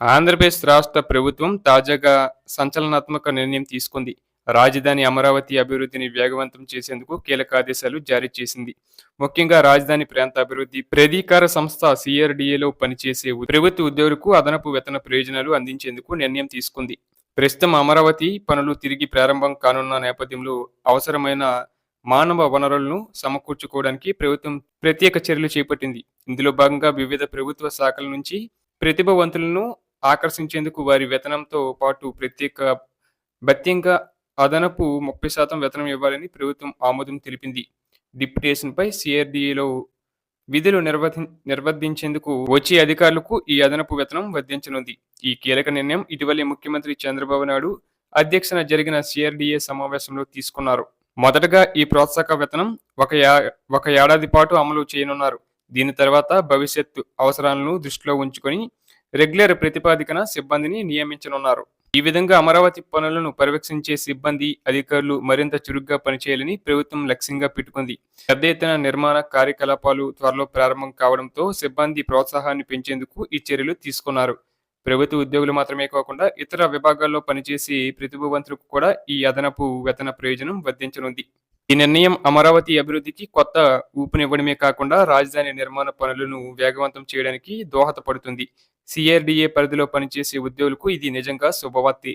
ఆంధ్రప్రదేశ్ రాష్ట్ర ప్రభుత్వం తాజాగా సంచలనాత్మక నిర్ణయం తీసుకుంది. రాజధాని అమరావతి అభివృద్ధిని వేగవంతం చేసేందుకు కీలక ఆదేశాలు జారీ చేసింది. ముఖ్యంగా రాజధాని ప్రాంత అభివృద్ధి ప్రాధికార సంస్థ సిఆర్డీఏలో పనిచేసే ప్రభుత్వ ఉద్యోగులకు అదనపు వేతన ప్రయోజనాలు అందించేందుకు నిర్ణయం తీసుకుంది. ప్రస్తుతం అమరావతి పనులు తిరిగి ప్రారంభం కానున్న నేపథ్యంలో అవసరమైన మానవ వనరులను సమకూర్చుకోవడానికి ప్రభుత్వం ప్రత్యేక చర్యలు చేపట్టింది. ఇందులో భాగంగా వివిధ ప్రభుత్వ శాఖల నుంచి ప్రతిభావంతులను ఆకర్షించేందుకు వారి వేతనంతో పాటు ప్రత్యేక భత్యంగా అదనపు ముప్పై శాతం వేతనం ఇవ్వాలని ప్రభుత్వం ఆమోదం తెలిపింది. డిప్యుటేషన్పై సిఆర్డీఏలో విధులు నిర్వహి నిర్వర్తించేందుకు వచ్చే అధికారులకు ఈ అదనపు వేతనం వర్ధించనుంది ఈ కీలక నిర్ణయం ఇటీవలే ముఖ్యమంత్రి చంద్రబాబు నాయుడు అధ్యక్షన జరిగిన సిఆర్డీఏ సమావేశంలో తీసుకున్నారు. మొదటగా ఈ ప్రోత్సాహక వేతనం ఒక యా ఒక ఏడాది పాటు అమలు చేయనున్నారు. దీని తర్వాత భవిష్యత్తు అవసరాలను దృష్టిలో ఉంచుకొని రెగ్యులర్ ప్రతిపాదికన సిబ్బందిని నియమించనున్నారు. ఈ విధంగా అమరావతి పనులను పర్యవేక్షించే సిబ్బంది అధికారులు మరింత చురుగ్గా పనిచేయాలని ప్రభుత్వం లక్ష్యంగా పెట్టుకుంది. పెద్ద ఎత్తున నిర్మాణ కార్యకలాపాలు త్వరలో ప్రారంభం కావడంతో సిబ్బంది ప్రోత్సాహాన్ని పెంచేందుకు ఈ చర్యలు తీసుకున్నారు. ప్రభుత్వ ఉద్యోగులు మాత్రమే కాకుండా ఇతర విభాగాల్లో పనిచేసే ప్రతిభావంతులకు కూడా ఈ అదనపు వేతన ప్రయోజనం వర్తించనుంది. ఈ నిర్ణయం అమరావతి అభివృద్ధికి కొత్త ఊపునివ్వడమే కాకుండా రాజధాని నిర్మాణ పనులను వేగవంతం చేయడానికి దోహదపడుతుంది. సిఆర్డీఏ పరిధిలో పనిచేసే ఉద్యోగులకు ఇది నిజంగా శుభవార్తి.